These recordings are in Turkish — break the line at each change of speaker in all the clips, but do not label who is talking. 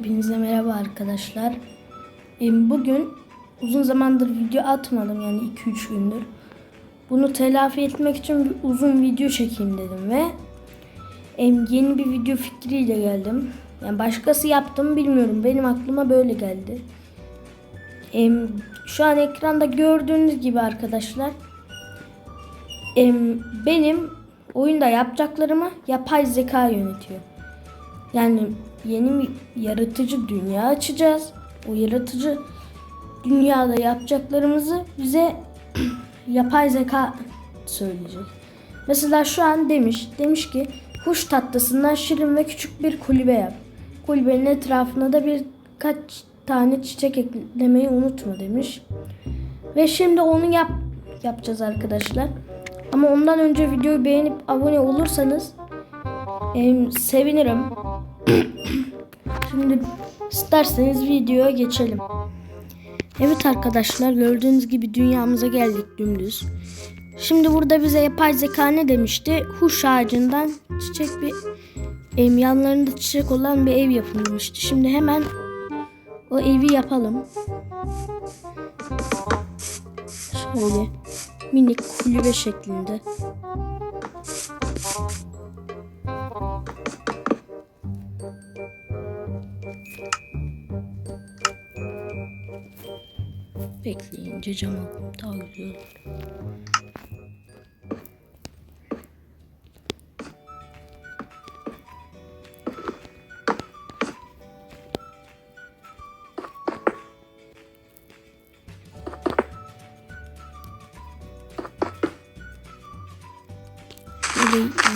Hepinize merhaba arkadaşlar. Bugün uzun zamandır video atmadım yani 2-3 gündür. Bunu telafi etmek için bir uzun video çekeyim dedim ve yeni bir video fikriyle geldim. Yani başkası yaptı mı bilmiyorum. Benim aklıma böyle geldi. Şu an ekranda gördüğünüz gibi arkadaşlar benim oyunda yapacaklarımı yapay zeka yönetiyor. Yani yeni bir yaratıcı dünya açacağız. O yaratıcı dünyada yapacaklarımızı bize yapay zeka söyleyecek. Mesela şu an demiş, demiş ki kuş tatlısından şirin ve küçük bir kulübe yap. Kulübenin etrafına da birkaç tane çiçek eklemeyi unutma demiş. Ve şimdi onu yap yapacağız arkadaşlar. Ama ondan önce videoyu beğenip abone olursanız em, sevinirim. Şimdi isterseniz videoya geçelim. Evet arkadaşlar gördüğünüz gibi dünyamıza geldik dümdüz. Şimdi burada bize yapay zeka ne demişti? Huş ağacından çiçek bir em, yanlarında çiçek olan bir ev yapılmıştı. Şimdi hemen o evi yapalım. Şöyle minik kulübe şeklinde. Bekleyince cam alayım daha güzel olur.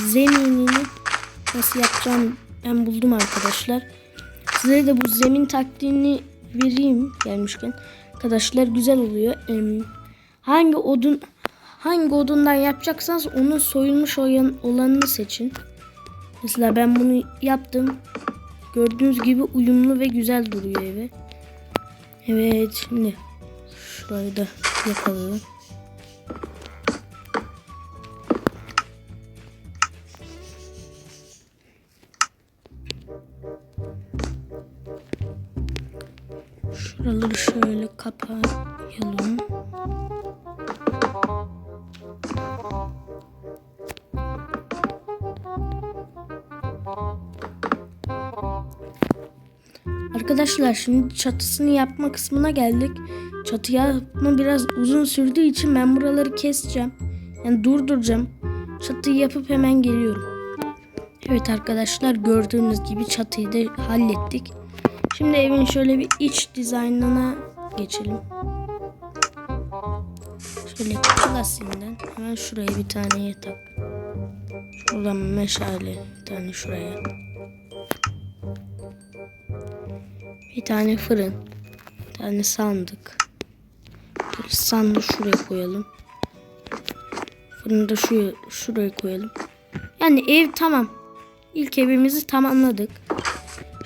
Zeminini nasıl yapacağım ben buldum arkadaşlar. Size de bu zemin taktiğini vereyim gelmişken. Arkadaşlar güzel oluyor. Hangi odun hangi odundan yapacaksanız onun soyulmuş olan, olanını seçin. Mesela ben bunu yaptım. Gördüğünüz gibi uyumlu ve güzel duruyor evi. Evet şimdi şurayı da yapalım. Şuraları şöyle kapayalım. Arkadaşlar şimdi çatısını yapma kısmına geldik. Çatı yapma biraz uzun sürdüğü için ben buraları keseceğim. Yani durduracağım. Çatıyı yapıp hemen geliyorum. Evet arkadaşlar gördüğünüz gibi çatıyı da hallettik. Şimdi evin şöyle bir iç dizaynına geçelim. Şöyle klasiğinden hemen şuraya bir tane yatak. Şuradan meşale bir tane şuraya. Bir tane fırın. Bir tane sandık. Bir sandığı şuraya koyalım. Fırını da şuraya, şuraya koyalım. Yani ev tamam. İlk evimizi tamamladık.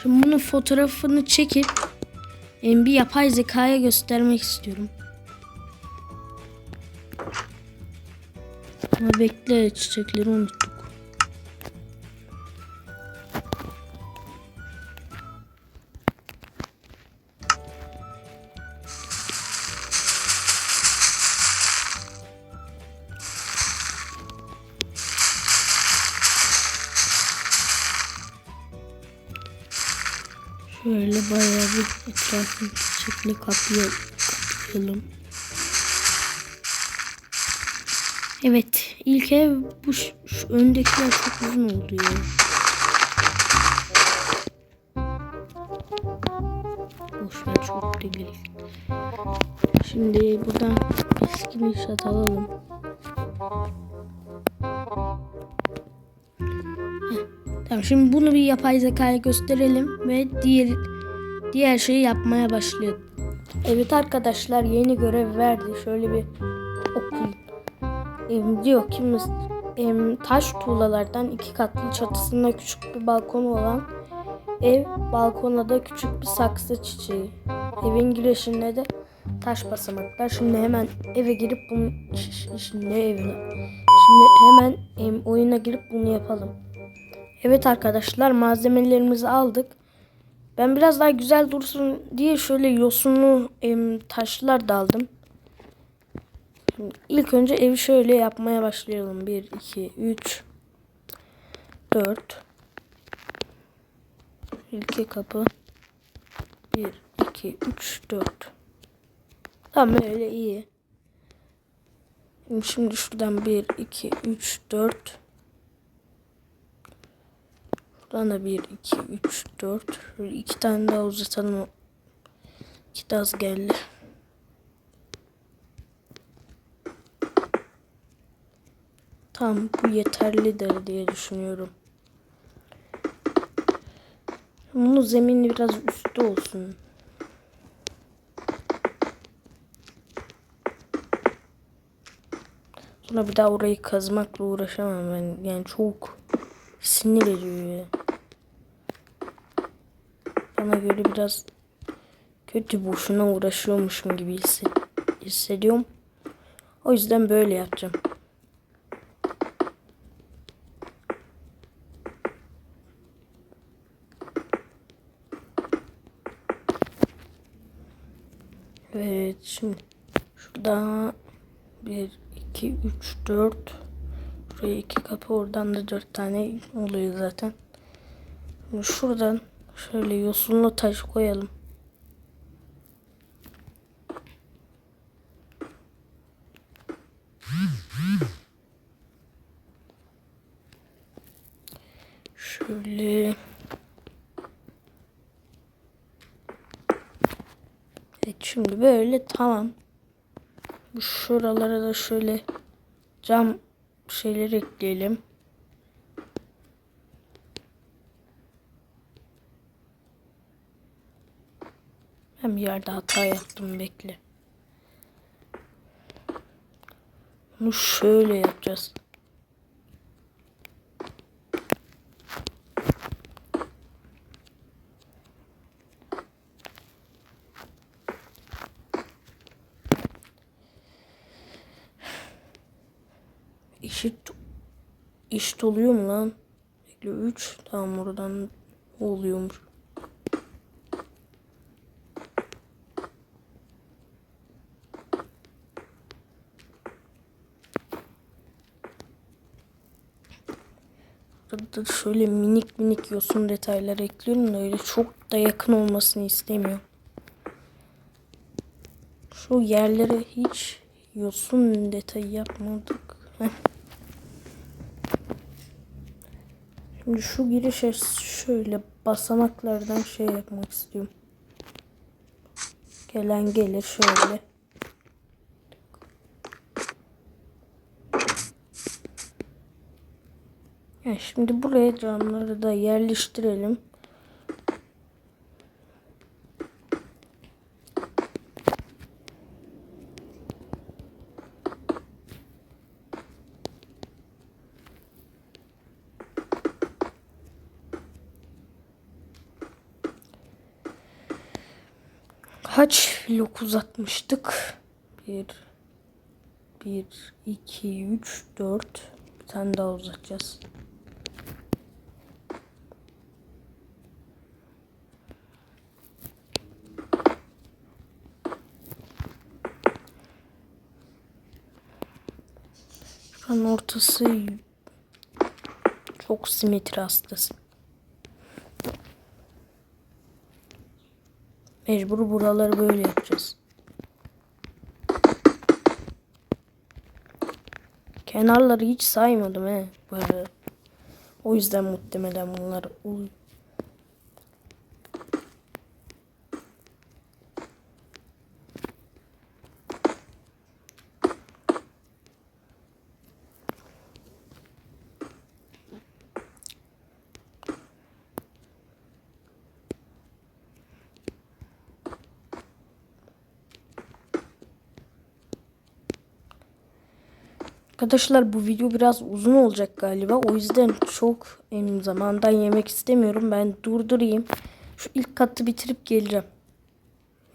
Şimdi bunun fotoğrafını çekip bir yapay zekaya göstermek istiyorum. Ama bekle çiçekleri unuttuk. Kaplayalım. kaplayalım. Evet ilk ev bu şu, öndekiler çok uzun oldu ya. Boş ver çok değil. Şimdi buradan eski nişat alalım. Tamam şimdi bunu bir yapay zekaya gösterelim ve diğer diğer şeyi yapmaya başlayalım. Evet arkadaşlar yeni görev verdi. Şöyle bir okuyayım. Em, diyor ki em, taş tuğlalardan iki katlı çatısında küçük bir balkonu olan ev balkona da küçük bir saksı çiçeği. Evin girişinde de taş basamaklar. Şimdi hemen eve girip bunu şimdi evine şimdi hemen em, oyuna girip bunu yapalım. Evet arkadaşlar malzemelerimizi aldık. Ben biraz daha güzel dursun diye şöyle yosunlu em, taşlar da aldım. Şimdi ilk önce evi şöyle yapmaya başlayalım. 1, 2, 3, 4. İki kapı. 1, 2, 3, 4. Tamam öyle iyi. Şimdi şuradan 1, 2, 3, 4. Buradan da 1, 2, 3, 4. Şöyle iki tane daha uzatalım. İki az geldi. Tamam bu yeterlidir diye düşünüyorum. Bunun zemini biraz üstte olsun. Sonra bir daha orayı kazmakla uğraşamam ben. Yani çok sinir ediyor ya. Bana göre biraz kötü boşuna uğraşıyormuşum gibi hisse- hissediyorum. O yüzden böyle yapacağım. Evet şimdi şurada 1 2 3 4 Buraya iki kapı oradan da dört tane oluyor zaten. Şimdi şuradan şöyle yosunlu taş koyalım. Şöyle Evet şimdi böyle tamam. Bu Şuralara da şöyle cam şeyler ekleyelim. Ben bir yerde hata yaptım bekle. Bunu şöyle yapacağız. Eşit eşit oluyor mu lan? Bekle 3 tamam oradan oluyormuş. Burada şöyle minik minik yosun detaylar ekliyorum da öyle çok da yakın olmasını istemiyorum. Şu yerlere hiç yosun detayı yapmadık. Şimdi şu girişe şöyle basamaklardan şey yapmak istiyorum. Gelen gelir şöyle. Yani şimdi buraya camları da yerleştirelim. Kaç blok uzatmıştık? 1 1 2 3 4 bir tane daha uzatacağız. Şuranın ortası çok simetri hastası. Mecbur buraları böyle yapacağız. Kenarları hiç saymadım he. Böyle. O yüzden muhtemelen bunlar Arkadaşlar bu video biraz uzun olacak galiba. O yüzden çok en zamandan yemek istemiyorum. Ben durdurayım. Şu ilk katı bitirip geleceğim.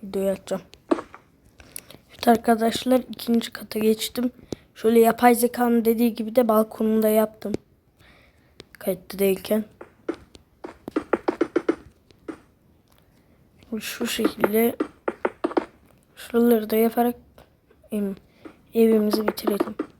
Videoyu açacağım. Evet arkadaşlar ikinci kata geçtim. Şöyle yapay zekanın dediği gibi de balkonumda yaptım. Kayıtlı değilken. Şu şekilde şuraları da yaparak evimizi bitirelim.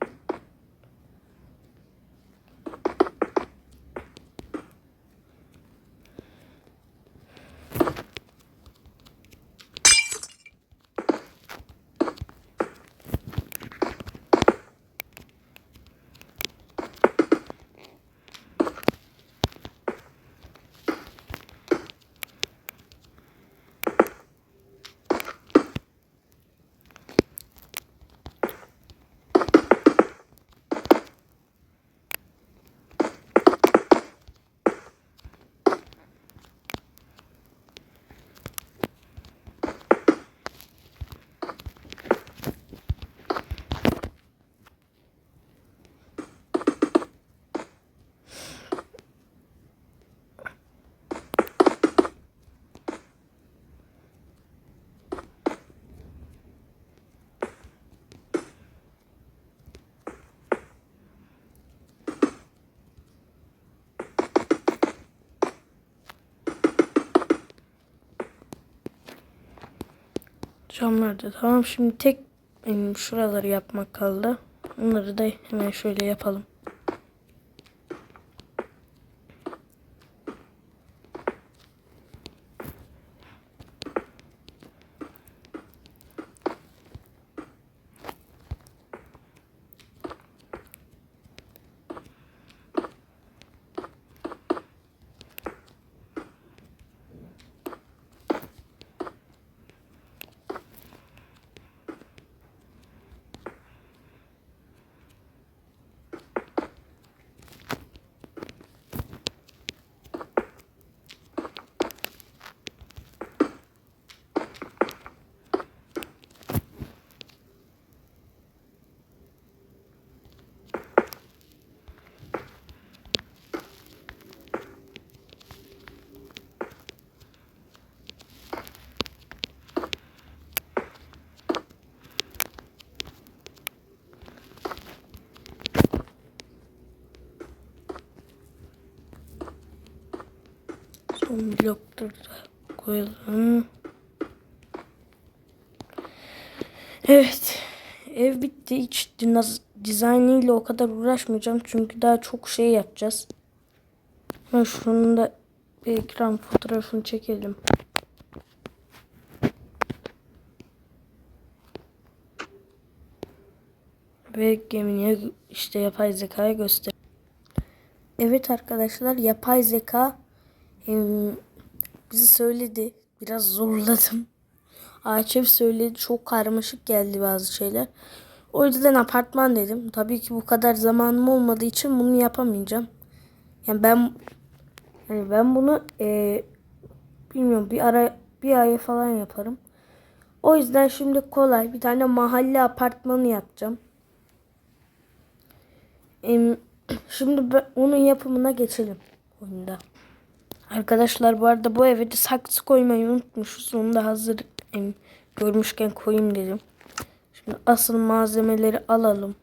camlarda. Tamam şimdi tek benim şuraları yapmak kaldı. Onları da hemen şöyle yapalım. Son blokları da koyalım. Evet. Ev bitti. Hiç dizaynıyla o kadar uğraşmayacağım. Çünkü daha çok şey yapacağız. Ha, şunun da ekran fotoğrafını çekelim. Ve gemiye işte yapay zekaya göster. Evet arkadaşlar yapay zeka ee, bize söyledi. Biraz zorladım. Açep söyledi. Çok karmaşık geldi bazı şeyler. O yüzden apartman dedim. Tabii ki bu kadar zamanım olmadığı için bunu yapamayacağım. Yani ben yani ben bunu e, bilmiyorum bir ara bir ay falan yaparım. O yüzden şimdi kolay bir tane mahalle apartmanı yapacağım. E, şimdi onun yapımına geçelim oyunda. Arkadaşlar bu arada bu eve de saksı koymayı unutmuşuz. Onu da hazır em, görmüşken koyayım dedim. Şimdi asıl malzemeleri alalım.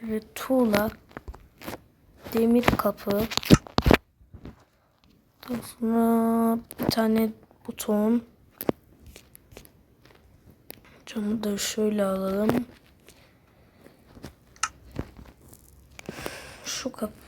Şöyle tuğla. Demir kapı. Sonra bir tane buton. Camı da şöyle alalım. Şu kapı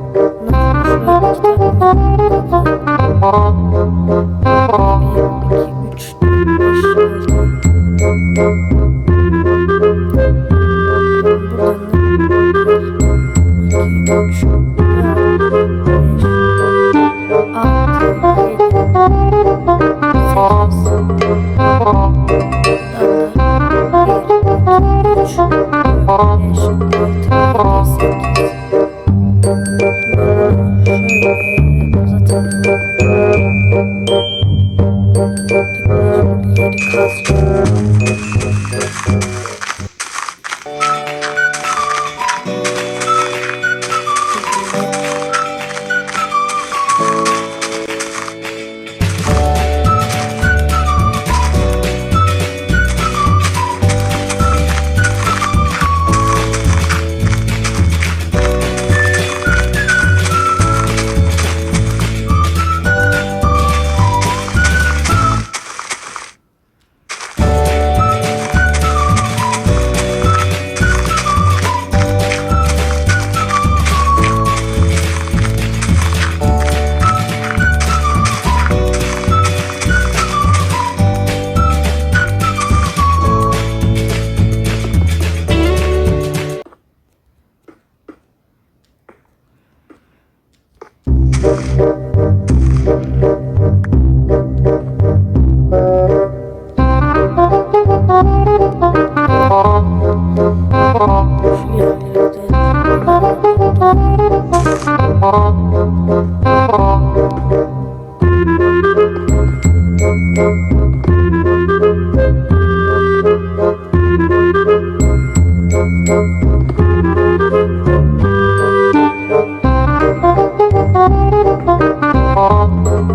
Thank you.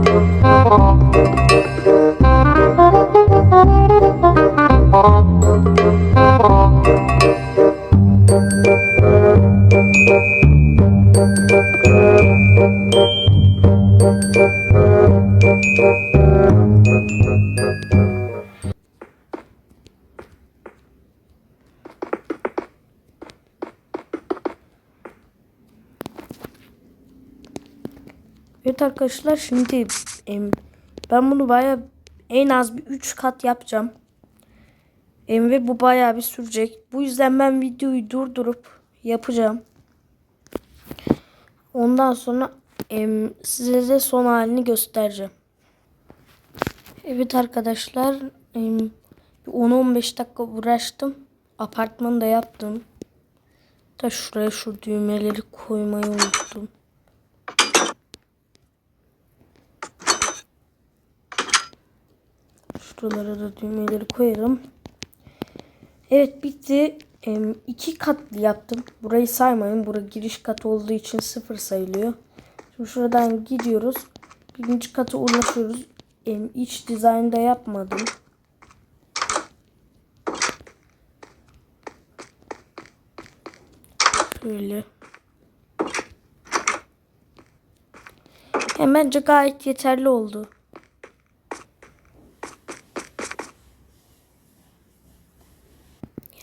thank you arkadaşlar şimdi ben bunu baya en az bir 3 kat yapacağım. Ve bu baya bir sürecek. Bu yüzden ben videoyu durdurup yapacağım. Ondan sonra size de son halini göstereceğim. Evet arkadaşlar em, bir 10-15 dakika uğraştım. Apartmanı da yaptım. Da şuraya şu düğmeleri koymayı unuttum. Şuralara da düğmeleri koyarım. Evet bitti. Em, iki katlı yaptım. Burayı saymayın. Bura giriş kat olduğu için sıfır sayılıyor. Şimdi şuradan gidiyoruz. Birinci kata ulaşıyoruz. Em, iç dizaynda yapmadım. Şöyle. Hem bence gayet yeterli oldu.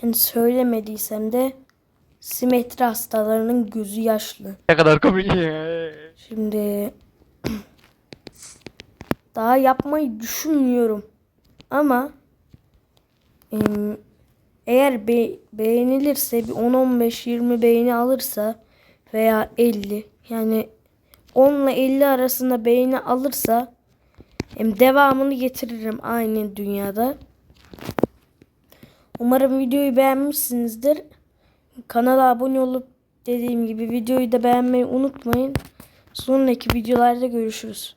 Yani söylemediysem de simetri hastalarının gözü yaşlı.
Ne kadar komik.
Şimdi daha yapmayı düşünmüyorum. Ama eğer be- beğenilirse bir 10-15-20 beğeni alırsa veya 50 yani 10 ile 50 arasında beğeni alırsa em, devamını getiririm aynı dünyada. Umarım videoyu beğenmişsinizdir. Kanala abone olup dediğim gibi videoyu da beğenmeyi unutmayın. Sonraki videolarda görüşürüz.